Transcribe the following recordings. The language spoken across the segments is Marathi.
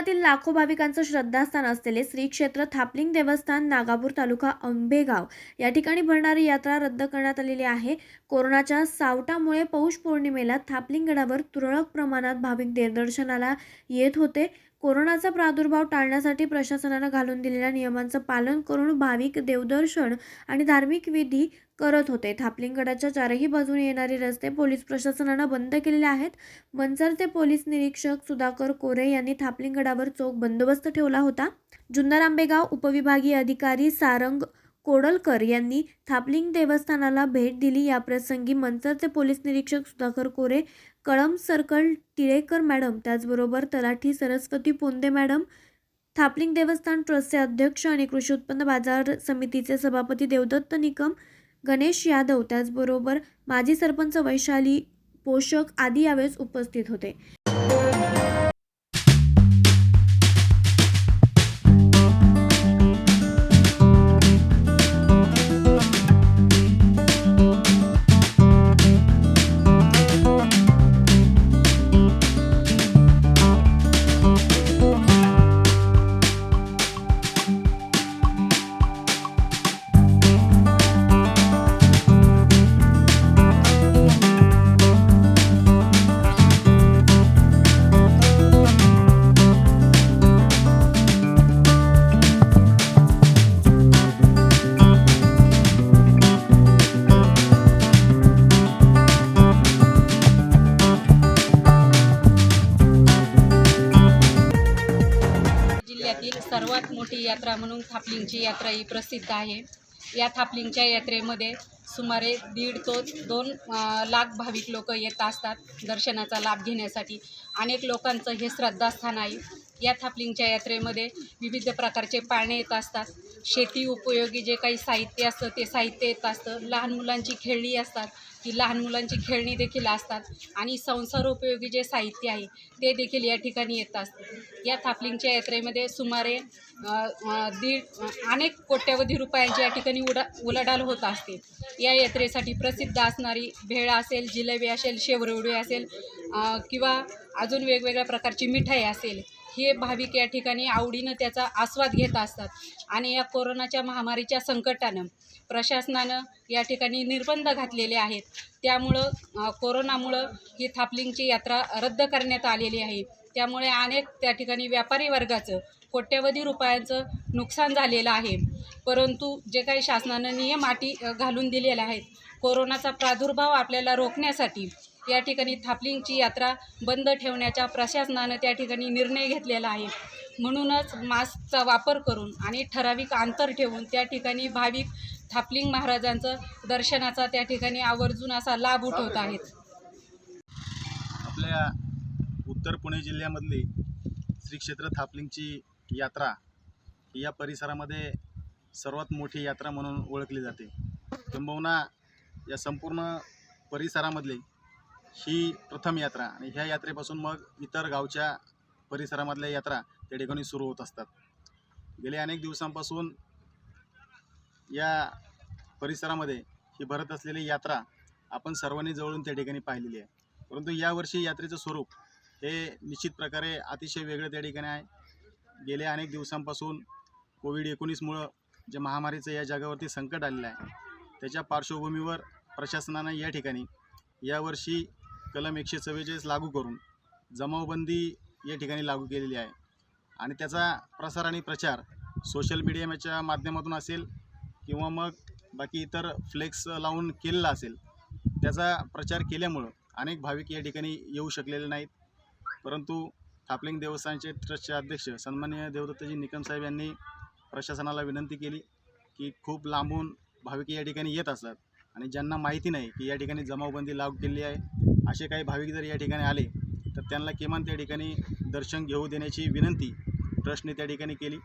जगातील लाखो भाविकांचं श्रद्धास्थान असलेले श्री क्षेत्र थापलिंग देवस्थान नागापूर तालुका आंबेगाव या ठिकाणी भरणारी यात्रा रद्द करण्यात आलेली आहे. कोरोनाच्या सावटामुळे पौष पौर्णिमेला थापलिंग गडावर तुरळक प्रमाणात भाविक देवदर्शनाला येत होते. कोरोनाचा प्रादुर्भाव टाळण्यासाठी प्रशासनानं घालून दिलेल्या नियमांचं पालन करून भाविक देवदर्शन आणि धार्मिक विधी करत होते. थापलिंग गडाच्या चारही बाजूने येणारे रस्ते पोलीस प्रशासनानं बंद केलेले आहेत. मनसरचे पोलीस निरीक्षक सुधाकर कोरे यांनी थापलिंग गडावर चोख बंदोबस्त ठेवला होता. जुन्नर आंबेगाव उपविभागीय अधिकारी सारंग कोडलकर यांनी थापलिंग देवस्थानाला भेट दिली. याप्रसंगी मंचरचे पोलीस निरीक्षक सुधाकर कोरे कळम सर्कल टिळेकर मॅडम त्याचबरोबर तलाठी सरस्वती पोंदे मॅडम थापलिंग देवस्थान ट्रस्टचे अध्यक्ष आणि कृषी उत्पन्न बाजार समितीचे सभापती देवदत्त निकम गणेश यादव त्याचबरोबर माजी सरपंच वैशाली पोषक आदी यावेळेस उपस्थित होते. सर्वात मोठी यात्रा म्हणून थापलिंगची यात्रा ही प्रसिद्ध आहे. या थापलिंगच्या यात्रेमध्ये सुमारे दीड तो दोन लाख भाविक लोक येत असतात दर्शनाचा लाभ घेण्यासाठी. अनेक लोकांचं हे श्रद्धास्थान आहे. या थापलिंगच्या यात्रेमध्ये विविध प्रकारचे पाळणे येत असतात. शेती उपयोगी जे काही साहित्य असतं ते साहित्य येत असतं. लहान मुलांची खेळणी असतात. ती लहान मुलांची खेळणी देखील असतात. आणि संसार उपयोगी जे साहित्य आहे ते देखील या ठिकाणी येत असतं. या थापलिंगच्या यात्रेमध्ये सुमारे दीड अनेक कोट्यवधी रुपयांची या ठिकाणी उडा उलाढाल होत असते. या यात्रेसाठी प्रसिद्ध असणारी भेळ असेल जिलेबी असेल शेवरवडी असेल किंवा अजून वेगवेगळ्या प्रकारची मिठाई असेल हे भाविक या ठिकाणी आवडीनं त्याचा आस्वाद घेत असतात. आणि या कोरोनाच्या महामारीच्या संकटानं प्रशासनानं या ठिकाणी निर्बंध घातलेले आहेत. त्यामुळं कोरोनामुळं ही थापलिंगची यात्रा रद्द करण्यात आलेली आहे. त्यामुळे अनेक त्या ठिकाणी व्यापारी वर्गाचं कोट्यवधी रुपयांचं नुकसान झालेलं आहे. परंतु जे काही शासनानं नियम अटी घालून दिलेल्या आहेत कोरोनाचा प्रादुर्भाव आपल्याला रोखण्यासाठी या ठिकाणी थापलिंगची यात्रा बंद ठेवण्याच्या प्रशासनानं त्या ठिकाणी निर्णय घेतलेला आहे. म्हणूनच मास्कचा वापर करून आणि ठराविक अंतर ठेवून त्या ठिकाणी भाविक थापलिंग महाराजांचं दर्शनाचा त्या ठिकाणी आवर्जून असा लाभ उठवत आहेत. आपल्या उत्तर पुणे जिल्ह्यामधली श्री क्षेत्र थापलिंगची यात्रा या परिसरामध्ये सर्वात मोठी यात्रा म्हणून ओळखली जाते. किंबहुना या संपूर्ण परिसरामधली ही प्रथम यात्रा आणि ह्या यात्रेपासून मग इतर गावच्या परिसरामधल्या यात्रा त्या ठिकाणी सुरू होत असतात. गेल्या अनेक दिवसांपासून या परिसरामध्ये ही भरत असलेली यात्रा आपण सर्वांनी जवळून त्या ठिकाणी पाहिलेली आहे. परंतु यावर्षी यात्रेचं स्वरूप हे निश्चित प्रकारे अतिशय वेगळं त्या ठिकाणी आहे. गेल्या अनेक दिवसांपासून कोविड एकोणीसमुळं जे महामारीचं या जगावरती संकट आलेलं आहे त्याच्या पार्श्वभूमीवर प्रशासनानं या ठिकाणी यावर्षी कलम एकशे चव्वेचाळीस लागू करून जमावबंदी या ठिकाणी लागू केलेली आहे. आणि त्याचा प्रसार आणि प्रचार सोशल मीडियाच्या माध्यमातून असेल किंवा मग बाकी इतर फ्लेक्स लावून केलेला असेल त्याचा प्रचार केल्यामुळं अनेक भाविक या ठिकाणी येऊ शकलेले नाहीत. परंतु थापलिंग देवस्थानचे ट्रस्टचे अध्यक्ष सन्माननीय देवदत्तजी निकम साहेब यांनी प्रशासनाला विनंती केली की खूप लांबून भाविक या ठिकाणी येत असतात आणि ज्यांना माहिती नाही की या ठिकाणी जमावबंदी लागू केलेली आहे असे काही भाविक जर या ठिकाणी आले तर त्यांना किमान त्या ठिकाणी दर्शन घेऊ देण्याची विनंती ट्रस्टने त्या ठिकाणी केली.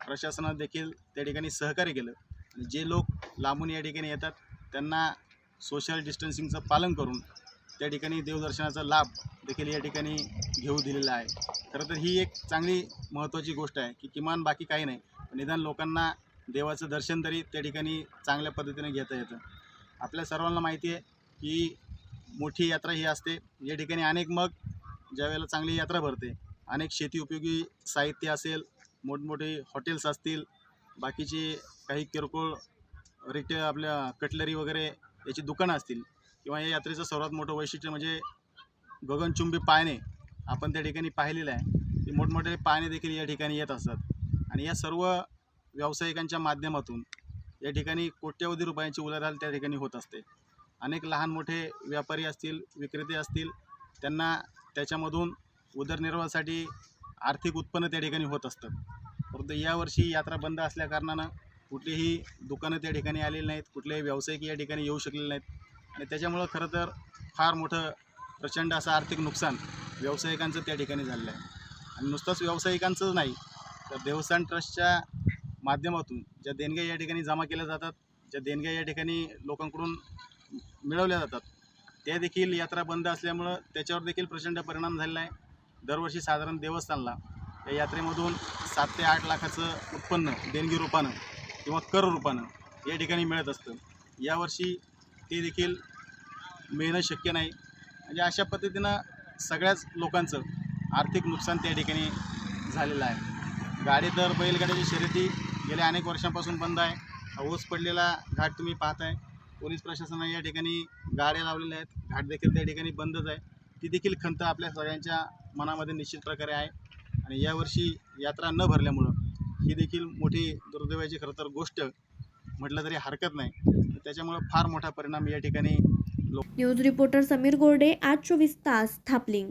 प्रशासनानं देखील त्या ठिकाणी सहकार्य केलं. आणि जे लोक लांबून या ठिकाणी येतात त्यांना सोशल डिस्टन्सिंगचं पालन करून त्या ठिकाणी देवदर्शनाचा लाभ देखील या ठिकाणी घेऊ दिलेला आहे. खरं तर ही एक चांगली महत्त्वाची गोष्ट आहे की किमान बाकी काही नाही. निदान लोकांना देवाचं दर्शन तरी त्या ठिकाणी चांगल्या पद्धतीने घेता येतं. आपल्या सर्वांना माहिती आहे की मोठी यात्रा ही असते. या ठिकाणी अनेक मग ज्यावेळेला चांगली यात्रा भरते. अनेक शेती उपयोगी साहित्य असेल मोठमोठे हॉटेल्स असतील बाकीचे काही किरकोळ रिटे आपल्या कटलरी वगैरे याची दुकानं असतील किंवा या यात्रेचं सर्वात मोठं वैशिष्ट्य म्हणजे गगनचुंबी पाळणे आपण त्या ठिकाणी पाहिलेलं आहे. की मोठमोठे पाळणे देखील या ठिकाणी येत असतात. आणि या सर्व व्यावसायिकांच्या माध्यमातून या ठिकाणी कोट्यवधी रुपयांची उलाढाल त्या ठिकाणी होत असते. अनेक लहान मोठे व्यापारी असतील विक्रेते असतील त्यांना त्याच्यामधून उदरनिर्वाहासाठी आर्थिक उत्पन्न त्या ठिकाणी होत असतं. परंतु यावर्षी यात्रा बंद असल्याकारणानं कुठलीही दुकानं त्या ठिकाणी आलेली नाहीत कुठलेही व्यावसायिक या ठिकाणी येऊ शकलेले नाहीत. आणि त्याच्यामुळं खरं तर फार मोठं प्रचंड असं आर्थिक नुकसान व्यावसायिकांचं त्या ठिकाणी झालेलं आहे. आणि नुसतंच व्यावसायिकांचंच नाही तर देवस्थान ट्रस्टच्या माध्यमातून ज्या देणग्या या ठिकाणी जमा केल्या जातात ज्या देणग्या या ठिकाणी लोकांकडून मिळवल्या जातात त्या देखील यात्रा बंद असल्यामुळं त्याच्यावर देखील प्रचंड परिणाम झालेला आहे. दरवर्षी साधारण देवस्थानला या यात्रेमधून सात ते आठ लाखाचं उत्पन्न देणगी रूपानं किंवा कर रूपानं या ठिकाणी मिळत असतं. यावर्षी ते देखील मिळणं शक्य नाही. म्हणजे अशा पद्धतीनं सगळ्याच लोकांचं आर्थिक नुकसान त्या ठिकाणी झालेलं आहे. गाडी तर बैलगाड्याची शर्यती गेल्या अनेक वर्षांपासून बंद आहे. हा ओस पडलेला घाट तुम्ही पाहताय. पोलीस प्रशासनाने या ठिकाणी गाड्या लावलेल्या आहेत. घाट देखील त्या ठिकाणी बंदच आहे. ती देखील खंत आपल्या सगळ्यांच्या मनामध्ये निश्चित प्रकारे आहे. आणि यावर्षी यात्रा न भरल्यामुळं ही देखील मोठी दुर्दैवाची खरं तर गोष्ट म्हटलं तरी हरकत नाही. त्याच्यामुळं फार मोठा परिणाम या ठिकाणी न्यूज रिपोर्टर समीर गोर्डे आज चोवीस तास थापलिंग.